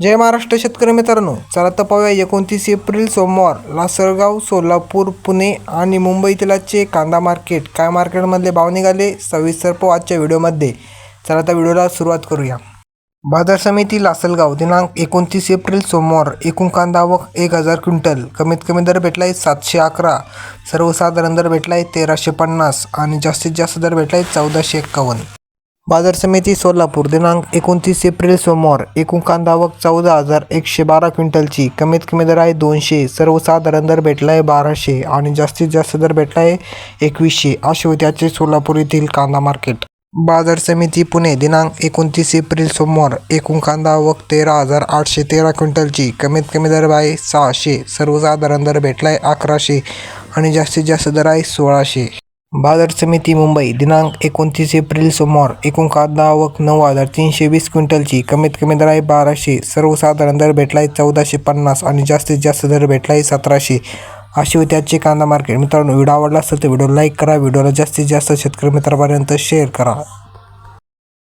जय महाराष्ट्र शेतकरी मित्रांनो चला तर पाहूया एकोणतीस एप्रिल सोमवार लासलगाव सोलापूर पुणे आणि मुंबईतील आजचे कांदा मार्केट. काय मार्केटमधले भाव निघाले? सविस्तर पाहू आजच्या व्हिडिओमध्ये. चला तर व्हिडिओला सुरुवात करूया. बाजार समिती लासलगाव दिनांक एकोणतीस एप्रिल सोमवार एकूण कांदा आवक एक हजार क्विंटल. कमीत कमी दर भेटला आहे सातशे अकरा सर्वसाधारण दर भेटला आहे तेराशे पन्नास आणि जास्तीत जास्त दर भेटला आहे चौदाशे एक्कावन्न. बाजार समिती सोलापूर दिनांक एकोणतीस एप्रिल सोमवार एकूण कांदा आवक चौदा हजार एकशे बारा क्विंटलची कमीत कमी दर आहे दोनशे सर्वसाधारण दर भेटला आहे बाराशे आणि जास्तीत जास्त दर भेटला आहे एकवीसशे असे होते आजचे सोलापूर येथील कांदा मार्केट. बाजार समिती पुणे दिनांक एकोणतीस एप्रिल सोमवार एकूण कांदा आवक तेरा हजार आठशे तेरा क्विंटलची कमीत कमी दर आहे सहाशे सर्वसाधारण दर भेटला आहे अकराशे आणि जास्तीत जास्त दर आहे सोळाशे. बाजार समिती मुंबई दिनांक एकोणतीस एप्रिल सोमवार एकूण कांदा आवक नऊ हजार तीनशे वीस क्विंटलची कमीत कमी दर आहे बाराशे सर्वसाधारण दर भेटला आहे चौदाशे पन्नास आणि जास्तीत जास्त दर भेटला आहे सतराशे. अशी होती आजची कांदा मार्केट मित्रांनो व्हिडिओ आवडला असेल तर व्हिडिओ लाईक करा व्हिडिओला जास्तीत जास्त शेतकरी मित्रापर्यंत शेअर करा.